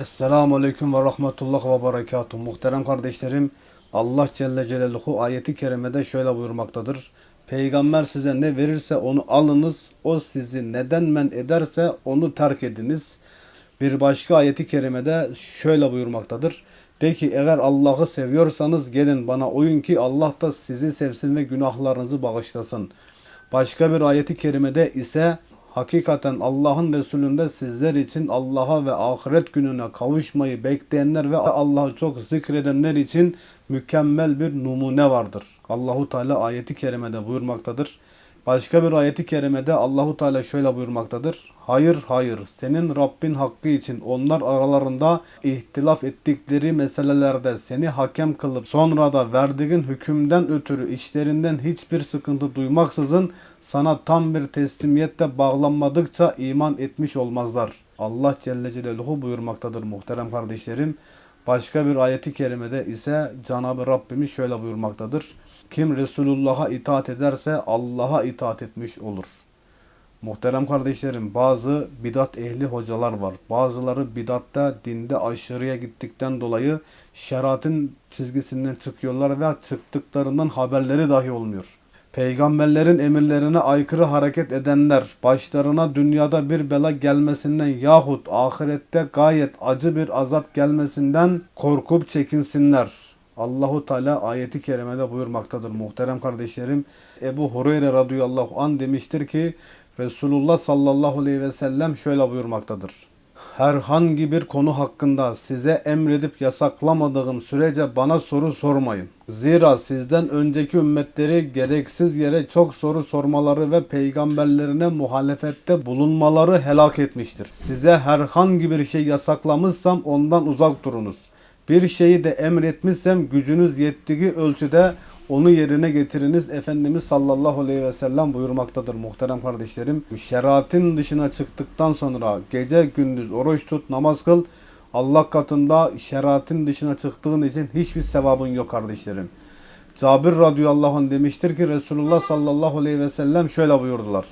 Esselamu Aleyküm ve Rahmetullah ve Berekatuhu. Muhterem kardeşlerim, Allah Celle Celaluhu ayeti kerimede şöyle buyurmaktadır. Peygamber size ne verirse onu alınız, o sizi neden men ederse onu terk ediniz. Bir başka ayeti kerimede şöyle buyurmaktadır. De ki eğer Allah'ı seviyorsanız gelin bana uyun ki Allah da sizi sevsin ve günahlarınızı bağışlasın. Başka bir ayeti kerimede ise hakikaten Allah'ın Resulü'nde sizler için Allah'a ve ahiret gününe kavuşmayı bekleyenler ve Allah'ı çok zikredenler için mükemmel bir numune vardır. Allahu Teala ayeti kerimede buyurmaktadır. Başka bir ayeti kerimede Allahu Teala şöyle buyurmaktadır. Hayır hayır senin Rabbin hakkı için onlar aralarında ihtilaf ettikleri meselelerde seni hakem kılıp sonra da verdiğin hükümden ötürü işlerinden hiçbir sıkıntı duymaksızın sana tam bir teslimiyetle bağlanmadıkça iman etmiş olmazlar. Allah Celle Celaluhu buyurmaktadır muhterem kardeşlerim. Başka bir ayeti kerimede ise Cenab-ı Rabbimiz şöyle buyurmaktadır. Kim Resulullah'a itaat ederse Allah'a itaat etmiş olur. Muhterem kardeşlerim bazı bidat ehli hocalar var. Bazıları bidatta dinde aşırıya gittikten dolayı şeriatın çizgisinden çıkıyorlar ve çıktıklarından haberleri dahi olmuyor. Peygamberlerin emirlerine aykırı hareket edenler başlarına dünyada bir bela gelmesinden yahut ahirette gayet acı bir azap gelmesinden korkup çekinsinler. Allahu Teala ayeti kerimede buyurmaktadır muhterem kardeşlerim. Ebu Hureyre radıyallahu an demiştir ki Resulullah sallallahu aleyhi ve sellem şöyle buyurmaktadır. Herhangi bir konu hakkında size emredip yasaklamadığım sürece bana soru sormayın. Zira sizden önceki ümmetleri gereksiz yere çok soru sormaları ve peygamberlerine muhalefette bulunmaları helak etmiştir. Size herhangi bir şey yasaklamışsam ondan uzak durunuz. Bir şeyi de emretmişsem gücünüz yettiği ölçüde onu yerine getiriniz. Efendimiz sallallahu aleyhi ve sellem buyurmaktadır muhterem kardeşlerim. Şeriatin dışına çıktıktan sonra gece gündüz oruç tut, namaz kıl. Allah katında şeriatin dışına çıktığın için hiçbir sevabın yok kardeşlerim. Cabir radıyallahu anh demiştir ki Resulullah sallallahu aleyhi ve sellem şöyle buyurdular.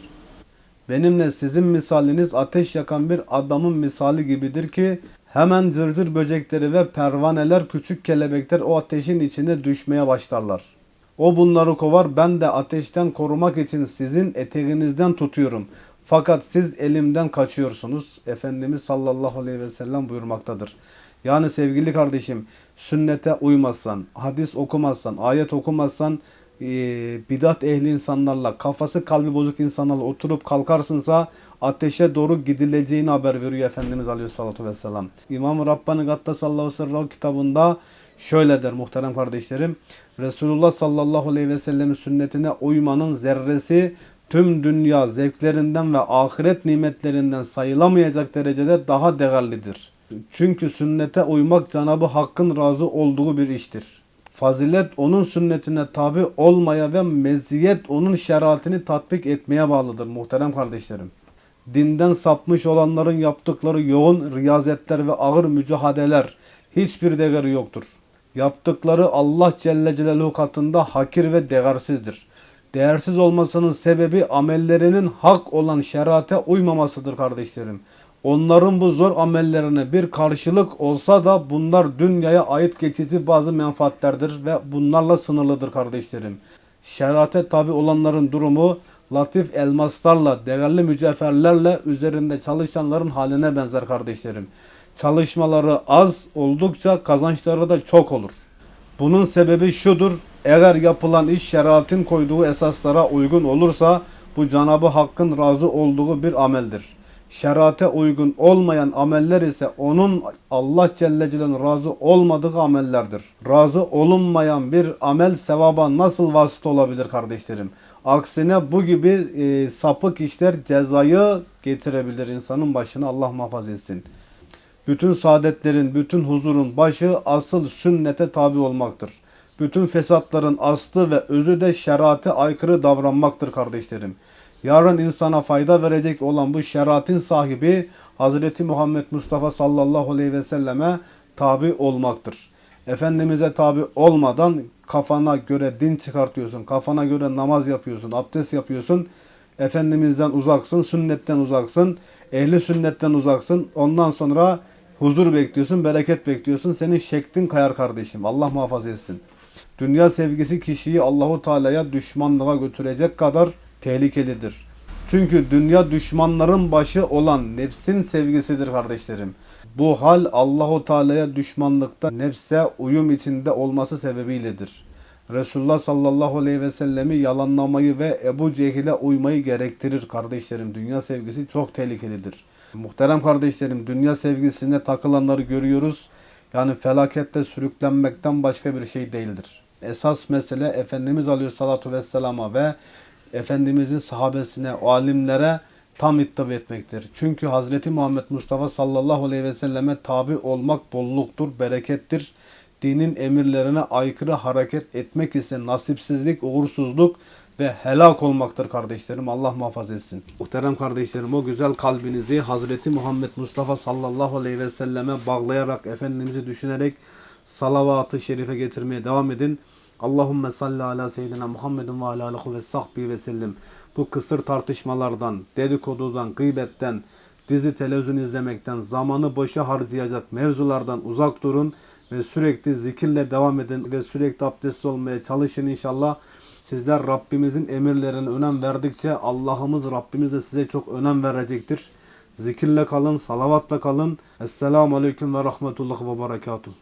Benimle sizin misaliniz ateş yakan bir adamın misali gibidir ki hemen cırcır böcekleri ve pervaneler küçük kelebekler o ateşin içine düşmeye başlarlar. O bunları kovar ben de ateşten korumak için sizin eteğinizden tutuyorum. Fakat siz elimden kaçıyorsunuz. Efendimiz sallallahu aleyhi ve sellem buyurmaktadır. Yani sevgili kardeşim sünnete uymazsan, hadis okumazsan, ayet okumazsan e, bidat ehli insanlarla, kafası kalbi bozuk insanlarla oturup kalkarsınsa ateşe doğru gidileceğini haber veriyor Efendimiz Aleyhisselatü Vesselam. İmam-ı Rabbani Gattasallahu Sırrahu kitabında şöyle der muhterem kardeşlerim. Resulullah sallallahu aleyhi ve sellemin sünnetine uymanın zerresi tüm dünya zevklerinden ve ahiret nimetlerinden sayılamayacak derecede daha değerlidir. Çünkü sünnete uymak Cenab-ı Hakk'ın razı olduğu bir iştir. Fazilet onun sünnetine tabi olmaya ve meziyet onun şeriatini tatbik etmeye bağlıdır muhterem kardeşlerim. Dinden sapmış olanların yaptıkları yoğun riyazetler ve ağır mücadeleler hiçbir değeri yoktur. Yaptıkları Allah Celle Celaluhu katında hakir ve değersizdir. Değersiz olmasının sebebi amellerinin hak olan şerate uymamasıdır kardeşlerim. Onların bu zor amellerine bir karşılık olsa da bunlar dünyaya ait geçici bazı menfaatlerdir ve bunlarla sınırlıdır kardeşlerim. Şerate tabi olanların durumu latif elmaslarla, değerli mücevherlerle üzerinde çalışanların haline benzer kardeşlerim. Çalışmaları az oldukça kazançları da çok olur. Bunun sebebi şudur. Eğer yapılan iş şeriatın koyduğu esaslara uygun olursa bu Cenab-ı Hakk'ın razı olduğu bir ameldir. Şerate uygun olmayan ameller ise onun Allah Celle Celaluhu'nun razı olmadığı amellerdir. Razı olunmayan bir amel sevaba nasıl vasıta olabilir kardeşlerim? Aksine bu gibi e, sapık işler cezayı getirebilir insanın başına Allah muhafaza etsin. Bütün saadetlerin, bütün huzurun başı asıl sünnete tabi olmaktır. Bütün fesatların aslı ve özü de şerate aykırı davranmaktır kardeşlerim. Yarın insana fayda verecek olan bu şeriatin sahibi Hazreti Muhammed Mustafa sallallahu aleyhi ve selleme tabi olmaktır. Efendimiz'e tabi olmadan kafana göre din çıkartıyorsun, kafana göre namaz yapıyorsun, abdest yapıyorsun. Efendimiz'den uzaksın, sünnetten uzaksın, ehli sünnetten uzaksın. Ondan sonra huzur bekliyorsun, bereket bekliyorsun. Senin şeklin kayar kardeşim. Allah muhafaza etsin. Dünya sevgisi kişiyi Allahu Teala'ya düşmanlığa götürecek kadar tehlikelidir. Çünkü dünya düşmanların başı olan nefsin sevgisidir kardeşlerim. Bu hal Allahu Teala'ya düşmanlıkta nefse uyum içinde olması sebebiyledir. Resulullah sallallahu aleyhi ve sellemi yalanlamayı ve Ebu Cehil'e uymayı gerektirir kardeşlerim. Dünya sevgisi çok tehlikelidir. Muhterem kardeşlerim dünya sevgisine takılanları görüyoruz. Yani felakette sürüklenmekten başka bir şey değildir. Esas mesele Efendimiz Aleyhisselatü Vesselam'a ve Efendimizin sahabesine, alimlere tam ittiba etmektir. Çünkü Hazreti Muhammed Mustafa sallallahu aleyhi ve selleme tabi olmak bolluktur, berekettir. Dinin emirlerine aykırı hareket etmek ise nasipsizlik, uğursuzluk ve helak olmaktır kardeşlerim. Allah muhafaza etsin. Muhterem kardeşlerim o güzel kalbinizi Hazreti Muhammed Mustafa sallallahu aleyhi ve selleme bağlayarak Efendimiz'i düşünerek salavat-ı şerife getirmeye devam edin. Allahümme salli ala seyyidina Muhammedin ve ala alihi ve sahbihi ve sellem. Bu kısır tartışmalardan, dedikodudan, gıybetten, dizi televizyon izlemekten, zamanı boşa harcayacak mevzulardan uzak durun ve sürekli zikirle devam edin ve sürekli abdestli olmaya çalışın inşallah. Sizler Rabbimizin emirlerine önem verdikçe Allah'ımız Rabbimiz de size çok önem verecektir. Zikirle kalın, salavatla kalın. Esselamu Aleyküm ve Rahmetullah ve Berekatuhu.